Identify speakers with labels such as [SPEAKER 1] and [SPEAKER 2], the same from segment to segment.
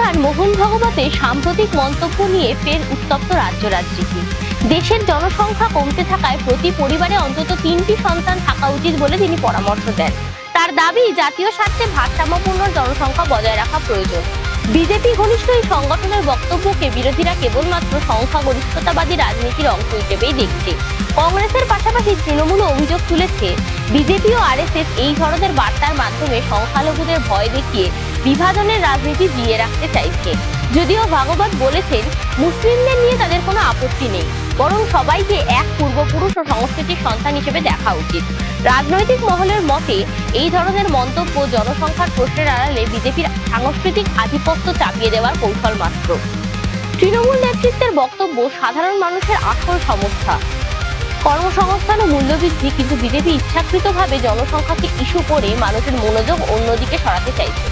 [SPEAKER 1] প্রধান মোহন ভগবতের সাম্প্রতিক মন্তব্য নিয়ে ফের উত্তপ্ত রাজ্য রাজনীতি দেশের জনসংখ্যা কমতে থাকায় প্রতি পরিবারে অন্তত তিনটি সন্তান থাকা উচিত বলে তিনি পরামর্শ দেন। তার দাবি, জাতীয় স্বার্থে ভারসাম্যপূর্ণ জনসংখ্যা বজায় রাখা প্রয়োজন। বিজেপি ঘনিষ্ঠ এই সংগঠনের বক্তব্যকে বিরোধীরা কেবলমাত্র সংখ্যাগরিষ্ঠতাবাদী রাজনীতির অংশ হিসেবেই দেখছে। কংগ্রেসের পাশাপাশি তৃণমূল অভিযোগ তুলেছে, বিজেপি ও আরএসএস এই ধরনের বার্তার মাধ্যমে সংখ্যালঘুদের ভয় দেখিয়ে বিভাজনের রাজনীতি জিয়ে রাখতে চাইছে। যদিও ভাগবত বলেছেন, মুসলিমদের নিয়ে তাদের কোনো আপত্তি নেই, বরং সবাইকে এক পূর্বপুরুষ ও সংস্কৃতির সন্তান হিসেবে দেখা উচিত। রাজনৈতিক মহলের মতে, এই ধরনের মন্তব্য জনসংখ্যার প্রশ্নের আড়ালে বিজেপির সাংস্কৃতিক আধিপত্য চাপিয়ে দেওয়ার কৌশল মাত্র। তৃণমূল নেতৃত্বের বক্তব্য সাধারণ মানুষের আসল সমস্যা। কর্মসংস্থান ও মূল্যবৃদ্ধি কিন্তু বিজেপি ইচ্ছাকৃতভাবে জনসংখ্যাকে ইস্যু করে মানুষের মনোযোগ অন্যদিকে সরাতে চাইছে।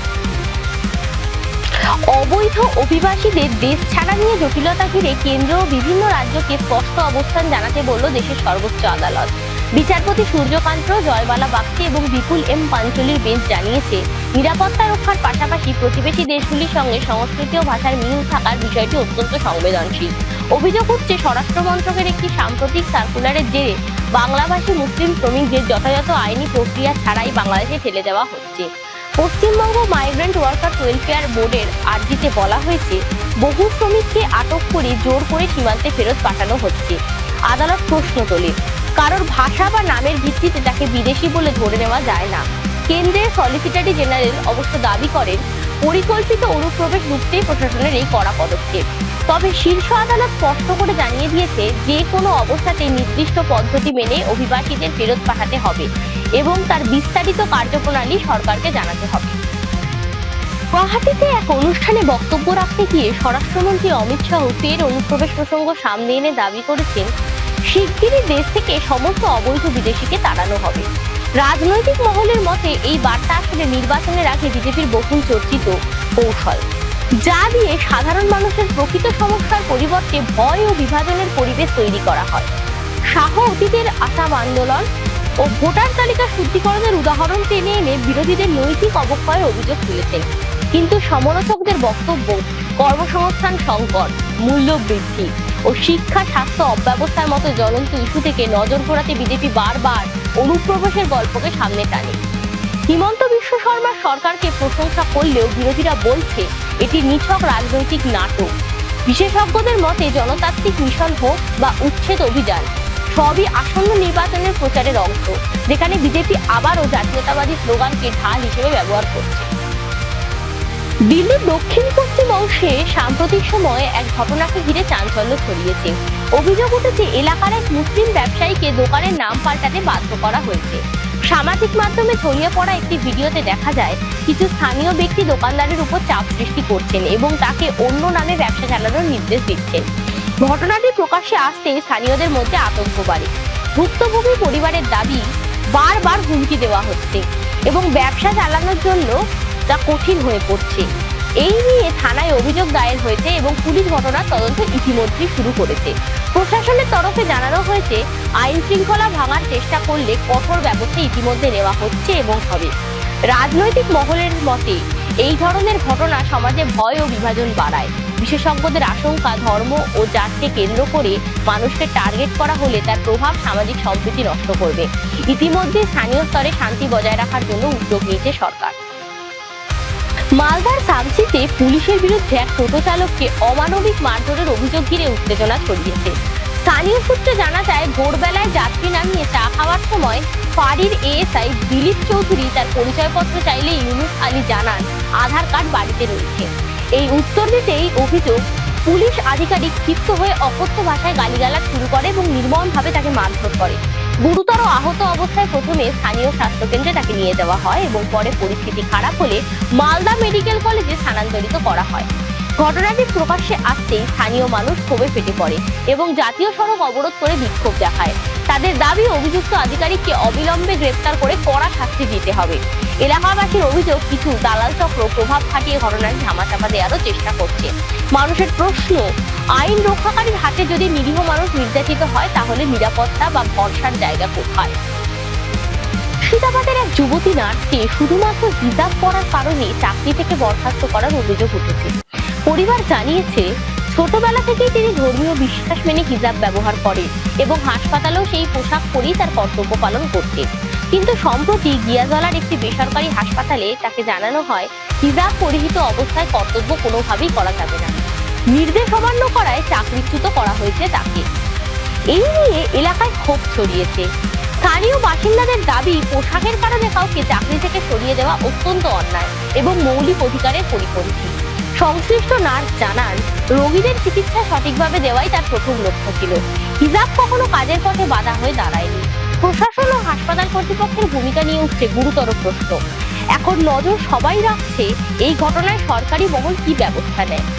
[SPEAKER 1] অবৈধ অভিবাসীদের দেশ ছাড়া নিয়ে জটিলতা ঘিরে কেন্দ্র বিভিন্ন রাজ্যকে স্পষ্ট অবস্থান জানাতে বলল দেশের সর্বোচ্চ আদালত। বিচারপতি সূর্যকান্ত, জয়বালা বাগচি এবং বিপুল এম পাঞ্চলির বেঞ্চ জানিয়েছে, নিরাপত্তা রক্ষার পাশাপাশি প্রতিবেশী দেশগুলির সঙ্গে সংস্কৃতি ও ভাষার মিল থাকার বিষয়টি অত্যন্ত সংবেদনশীল। অভিযোগ উঠছে, স্বরাষ্ট্র মন্ত্রকের একটি সাম্প্রতিক সার্কুলারের জেরে বাংলাভাষী মুসলিম শ্রমিকদের যথাযথ আইনি প্রক্রিয়া ছাড়াই বাংলাদেশে ঠেলে দেওয়া হচ্ছে। পশ্চিমবঙ্গ মাইগ্রেন্ট ওয়ার্কার ওয়েলফেয়ার বোর্ডের আর্জিতে বলা হয়েছে, বহু শ্রমিককে আটক করে জোর করে সীমান্তে ফেরত পাঠানো হচ্ছে। আদালত প্রশ্ন তোলে, কারোর ভাষা বা নামের ভিত্তিতে তাকে বিদেশি বলে ধরে নেওয়া যায় না। কেন্দ্রের সলিসিটারি জেনারেল অবশ্য দাবি করেন পরিকল্পিত অনুপ্রবেশ রুখতেই প্রশাসনের এই কড়া পদক্ষেপ। তবে শীর্ষ আদালত স্পষ্ট করে জানিয়ে দিয়েছে, যে কোনো অবস্থাতে নির্দিষ্ট পদ্ধতি মেনে অভিবাসীদের ফেরত পাঠাতে হবে এবং তার বিস্তারিত কার্যপ্রণালী সরকারকে জানাতে হবে। গুয়াহাটিতে এক অনুষ্ঠানে বক্তব্য রাখতে গিয়ে স্বরাষ্ট্রমন্ত্রী অমিত শাহ ফের অনুপ্রবেশ প্রসঙ্গ সামনে এনে দাবি করেছেন, শিগগিরই দেশ থেকে সমস্ত অবৈধ বিদেশিকে তাড়ানো হবে। রাজনৈতিক মহলের মতে, এই বার্তা আসলে নির্বাচনের আগে বিজেপির বহুল চর্চিত কৌশল। যা দিয়ে সাধারণ মানুষের প্রকৃত সমস্যার পরিবর্তে ভয় ও বিভাজনের পরিবেশ তৈরি করা হয়। শাহ অতীতের আসাম আন্দোলন ও ভোটার তালিকা শুদ্ধিকরণের উদাহরণ টেনে এনে বিরোধীদের নৈতিক অবক্ষয়ের অভিযোগ তুলেছেন। কিন্তু সমালোচকদের বক্তব্য, কর্মসংস্থান সংকট মূল্য বৃদ্ধি ও শিক্ষা স্বাস্থ্য অব্যবস্থার মতো জ্বলন্ত ইস্যু থেকে নজর ঘোরাতে বিজেপি বারবার অনুপ্রবেশের গল্পকে সামনে টানে। হিমন্ত বিশ্ব শর্মা সরকারকে প্রশংসা করলেও বিরোধীরা বলছে, এটি নিছক রাজনৈতিক নাটক। বিশেষজ্ঞদের মতে জনতাত্ত্বিক মিশন হোক বা উচ্ছেদ অভিযান, সবই আসন্ন নির্বাচনের প্রচারের অংশ, যেখানে বিজেপি আবারও জাতীয়তাবাদী স্লোগানকে ঢাল হিসেবে ব্যবহার করছে। দিল্লির দক্ষিণ পশ্চিম অংশে সাম্প্রতিক সময়ে এক ঘটনাকে ঘিরে চাঞ্চল্য ছড়িয়েছে। অভিযোগ উঠেছে, এলাকার এক মুসলিম ব্যবসায়ীকে দোকানের নাম পাল্টাতে বাধ্য করা হয়েছে। সামাজিক মাধ্যমে ছড়িয়ে পড়া একটি ভিডিওতে দেখা যায়, কিছু স্থানীয় ব্যক্তি দোকানদারের উপর চাপ সৃষ্টি করছেন এবং তাকে অন্য নামে ব্যবসা চালানোর নির্দেশ দিচ্ছেন। ঘটনাটি প্রকাশ্যে আসতে স্থানীয়দের মধ্যে আতঙ্ক বাড়ে। ভুক্তভোগী পরিবারের দাবি, বারবার হুমকি দেওয়া হচ্ছে এবং ব্যবসা চালানোর জন্য তা কঠিন হয়ে পড়ছে। এই নিয়ে থানায় অভিযোগ দায়ের হয়েছে এবং পুলিশ ঘটনার তদন্ত ইতিমধ্যেই শুরু করেছে। প্রশাসনের তরফে জানানো হয়েছে, আইন শৃঙ্খলা ভাঙার চেষ্টা করলে কঠোর ব্যবস্থা ইতিমধ্যে নেওয়া হচ্ছে এবং হবে। রাজনৈতিক মহলের মতে, এই ধরনের ঘটনা সমাজে ভয় ও বিভাজন বাড়ায়। বিশেষজ্ঞদের আশঙ্কা, ধর্ম ও জাতকে কেন্দ্র করে মানুষকে টার্গেট করা হলে তার প্রভাব সামাজিক সম্প্রীতি নষ্ট করবে। ইতিমধ্যে স্থানীয় স্তরে শান্তি বজায় রাখার জন্য উদ্যোগ নিয়েছে সরকার। মালদার সাবসিতে পুলিশের বিরুদ্ধে এক টোটো চালককে অমানবিক মারধরের অভিযোগ ঘিরে উত্তেজনা ছড়িয়েছে। স্থানীয় সূত্রে জানা যায়, ভোরবেলায় যাত্রী নামিয়ে চা খাওয়ার সময় ফাঁড়ির এএসআই দিলীপ চৌধুরী তার পরিচয়পত্র চাইলে ইউনুস আলী জানান, আধার কার্ড বাড়িতে রয়েছে। এই উত্তর দিতেই অভিযোগ, পুলিশ আধিকারিক ক্ষিপ্ত হয়ে অকথ্য ভাষায় গালিগালাজ শুরু করে এবং নির্মমভাবে তাকে মারধর করে। গুরুতর আহত অবস্থায় প্রথমে স্থানীয় স্বাস্থ্যকেন্দ্রে তাকে নিয়ে যাওয়া হয় এবং পরে পরিস্থিতি খারাপ হলে মালদা মেডিকেল কলেজে স্থানান্তরিত করা হয়। ঘটনাটি প্রকাশ্যে আসতেই স্থানীয় মানুষ ক্ষোভে ফেটে পড়ে এবং জাতীয় সড়ক অবরোধ করে বিক্ষোভ দেখায়। তাদের দাবি, অভিযুক্ত আধিকারিককে অবিলম্বে গ্রেপ্তার করে কড়া শাস্তি দিতে হবে। এলাকাবাসীর অভিযোগ, কিছু দালাল চক্র প্রভাব খাটিয়ে ঘটনাটি ধামাচাপা দেওয়ারও চেষ্টা করছে। মানুষের প্রশ্ন, আইন রক্ষাকারীর হাতে যদি নিরীহ মানুষ নির্যাতিত হয়, তাহলে নিরাপত্তা বা ভরসার জায়গা কোথায়? মুর্শিদাবাদের এক যুবতী নার্সকে শুধুমাত্র হিজাব পরার কারণে চাকরি থেকে বরখাস্ত করার অভিযোগ উঠেছে। পরিবার জানিয়েছে ছোটবেলা থেকেই তিনি ধর্মীয় বিশ্বাস মেনে হিজাব ব্যবহার করেন এবং হাসপাতালেও সেই পোশাক পরেই তার কর্তব্য পালন করতেন। কিন্তু সম্প্রতি গিয়াজলার একটি বেসরকারি হাসপাতালে তাকে জানানো হয়, হিজাব পরিহিত অবস্থায় কর্তব্য কোনোভাবেই করা যাবে না। নির্দেশ অমান্য করায় চাকরিচ্যুত করা হয়েছে তাকে। এই নিয়ে এলাকায় ক্ষোভ ছড়িয়েছে। স্থানীয় বাসিন্দাদের দাবি, পোশাকের কারণে কাউকে চাকরি থেকে সরিয়ে দেওয়া অত্যন্ত অন্যায় এবং মৌলিক অধিকারের পরিপন্থী। সংশ্লিষ্ট নার্স জানান, রোগীদের চিকিৎসা সঠিকভাবে দেওয়াই তার প্রথম লক্ষ্য ছিল। হিজাব কখনো কাজের পথে বাধা হয়ে দাঁড়ায়নি। প্রশাসন ও হাসপাতাল কর্তৃপক্ষের ভূমিকা নিয়ে উঠছে গুরুতর প্রশ্ন। এখন নজর সবাই রাখছে এই ঘটনায় সরকারি মহল কি ব্যবস্থা নেয়।